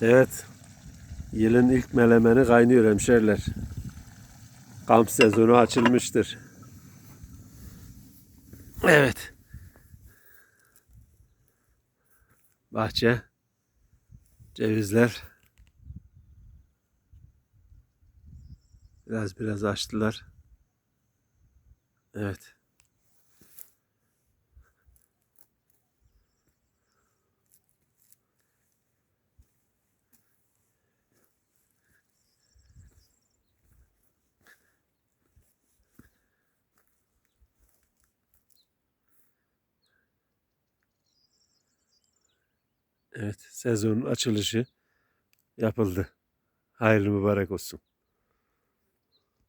Evet. Yılın ilk melemeni kaynıyor hemşeriler. Kamp sezonu açılmıştır. Evet. Bahçe. Cevizler. Biraz biraz açtılar. Evet. Evet, sezonun açılışı yapıldı. Hayırlı mübarek olsun.